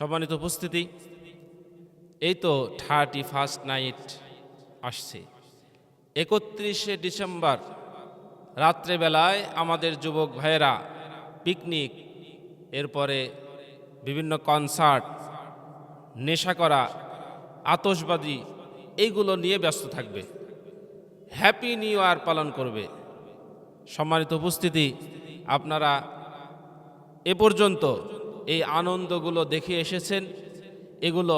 সম্মানিত উপস্থিতি, এই তো থার্টি ফার্স্ট নাইট আসছে। একত্রিশে ডিসেম্বর রাত্রেবেলায় আমাদের যুবক ভাইয়েরা পিকনিক এরপরে বিভিন্ন কনসার্ট নেশা করা, আতশবাজি, এইগুলো নিয়ে ব্যস্ত থাকবে। হ্যাপি নিউ ইয়ার পালন করবে। সম্মানিত উপস্থিতি, আপনারা এ পর্যন্ত এই আনন্দগুলো দেখে এসেছেন, এগুলো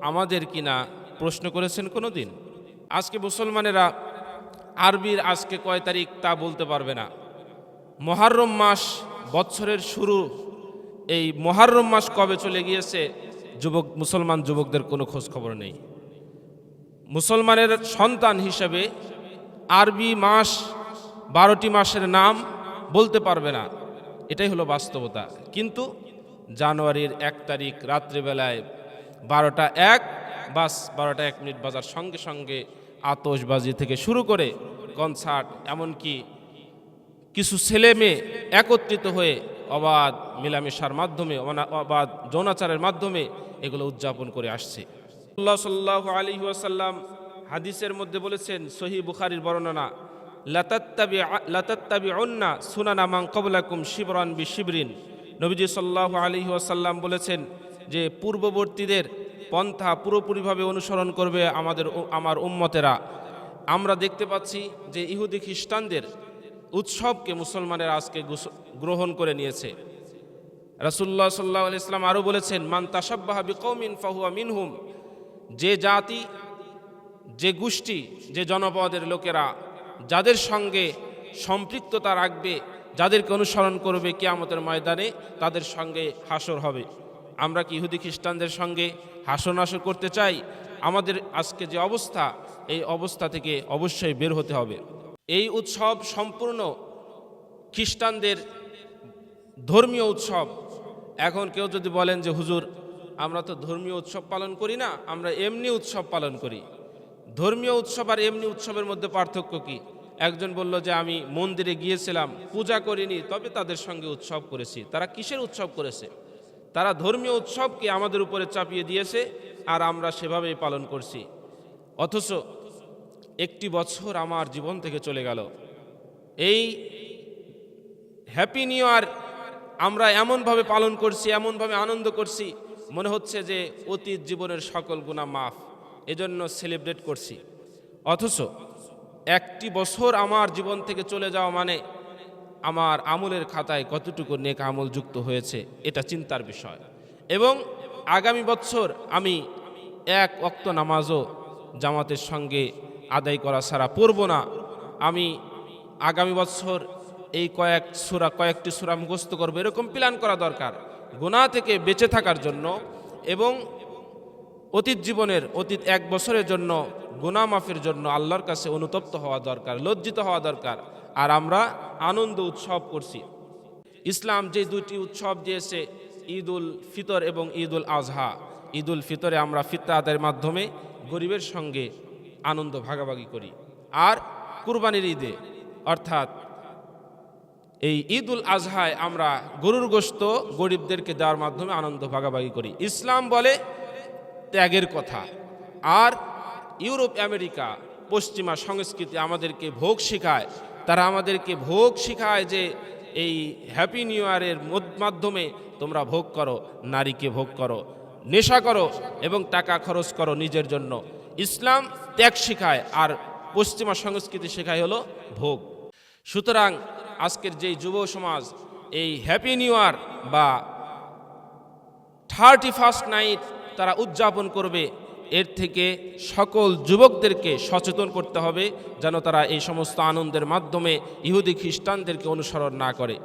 আমাদের কিনা প্রশ্ন করেছেন কোনো দিন আজকে মুসলমানেরা আরবির আজকে কয় তারিখ তা বলতে পারবে না। মহারম মাস বৎসরের শুরু, এই মহারম মাস কবে চলে গিয়েছে যুবক, মুসলমান যুবকদের কোনো খোঁজ খবর নেই। মুসলমানের সন্তান হিসেবে আরবি মাস বারোটি মাসের নাম বলতে পারবে না। এটাই হলো বাস্তবতা। কিন্তু জানুয়ারির এক তারিখ রাত্রিবেলায় বারোটা এক, বাস বারোটা এক মিনিট বাজার সঙ্গে সঙ্গে আতশবাজি থেকে শুরু করে কনসার্ট, এমনকি কিছু ছেলে মেয়ে একত্রিত হয়ে অবাধ মিলামেশার মাধ্যমে অবাধ যৌনাচারের মাধ্যমে এগুলো উদযাপন করে আসছে। আল্লাহ সাল্লাহ আলী ওয়াসাল্লাম হাদিসের মধ্যে বলেছেন সহি বুখারির বর্ণনা, লাতাত্তাবি লাতাত্তাবি অন্না সুনানা মাং কবলাকুম শিবরান বি শিবরিন নবীজি সাল্লাহ আলী ওয়াসাল্লাম বলেছেন যে পূর্ববর্তীদের পন্থা পুরোপুরিভাবে অনুসরণ করবে আমাদের আমার উম্মতেরা। আমরা দেখতে পাচ্ছি যে ইহুদি খ্রিস্টানদের উৎসবকে মুসলমানের আজকে গ্রহণ করে নিয়েছে। রাসুল্লাহ সাল্লাহ ইসলাম আরও বলেছেন, মান তাসাব্বাহা বিকৌমিন ফাহুয়া মিনহুম। যে জাতি, যে গোষ্ঠী, যে জনপদের লোকেরা যাদের সঙ্গে সম্পৃক্ততা রাখবে যাদেরকে অনুসরণ করবে কিয়ামতের ময়দানে তাদের সঙ্গে হাসর হবে। আমরা কি ইহুদি খ্রিস্টানদের সঙ্গে হাসর নাসর করতে চাই? আমাদের আজকে যে অবস্থা, এই অবস্থা থেকে অবশ্যই বের হতে হবে। এই উৎসব সম্পূর্ণ খ্রিস্টানদের ধর্মীয় উৎসব। এখন কেউ যদি বলেন যে, হুজুর, আমরা তো ধর্মীয় উৎসব পালন করি না, আমরা এমনি উৎসব পালন করি। ধর্মীয় উৎসব আর এমনি উৎসবের মধ্যে পার্থক্য কি? একজন বলল যে আমি মন্দিরে গিয়েছিলাম, পূজা করিনি, তবে তাদের সঙ্গে উৎসব করেছি। তারা কিসের উৎসব করেছে? তারা ধর্মীয় উৎসবকে আমাদের উপরে চাপিয়ে দিয়েছে আর আমরা সেভাবেই পালন করছি। অথচ একটি বছর আমার জীবন থেকে চলে গেল। এই হ্যাপি নিউ ইয়ার আমরা এমনভাবে পালন করছি, এমনভাবে আনন্দ করছি, মনে হচ্ছে যে অতীত জীবনের সকল গুণা মাফ। এজন্য সেলিব্রেট করছি। অথচ একটি বছর আমার জীবন থেকে চলে যাওয়া মানে আমার আমলের খাতায় কতটুকু নেক আমল যুক্ত হয়েছে, এটা চিন্তার বিষয়। এবং আগামী বছর আমি এক অক্ত নামাজও জামাতের সঙ্গে আদায় করা ছাড়া পড়ব না। আমি আগামী বছর এই কয়েক সুরা, কয়েকটি সুরা মুখস্থ করব, এরকম প্ল্যান করা দরকার গুণা থেকে বেঁচে থাকার জন্য এবং অতীত জীবনের অতীত এক বছরের জন্য গুণা মাফের জন্য আল্লাহর কাছে অনুতপ্ত হওয়া দরকার, লজ্জিত হওয়া দরকার। আর আমরা আনন্দ উৎসব করছি। ইসলাম যে দুটি উৎসব দিয়েছে ঈদ উল ফিতর এবং ঈদ উল আজহা। ঈদ উল ফিতরে আমরা ফিতরা আদায়ের মাধ্যমে গরিবের সঙ্গে আনন্দ ভাগাভাগি করি। আর কুরবানির ঈদে, অর্থাৎ এই ঈদ উল আজহায় আমরা গরুর গোস্ত গরিবদেরকে দেওয়ার মাধ্যমে আনন্দ ভাগাভাগি করি। ইসলাম বলে ত্যাগের কথা। আর ইউরোপ, আমেরিকা, পশ্চিমা সংস্কৃতি আমাদেরকে ভোগ শেখায়। তারা আমাদেরকে ভোগ শেখায় যে এই হ্যাপি নিউ ইয়ারের মাধ্যমে তোমরা ভোগ করো, নারীকে ভোগ করো, নেশা করো এবং টাকা খরচ করো নিজের জন্য। ইসলাম ত্যাগ শেখায় আর পশ্চিমা সংস্কৃতি শেখায় হলো ভোগ। সুতরাং আজকের যেই যুব সমাজ, এই হ্যাপি নিউ ইয়ার বা থার্টি ফার্স্ট নাইট তারা উদযাপন করবে এর থেকে সকল যুবকদেরকে সচেতন করতে হবে যেন তারা এই সমস্ত আনন্দের মাধ্যমে ইহুদি খ্রিস্টানদেরকে অনুসরণ না করে।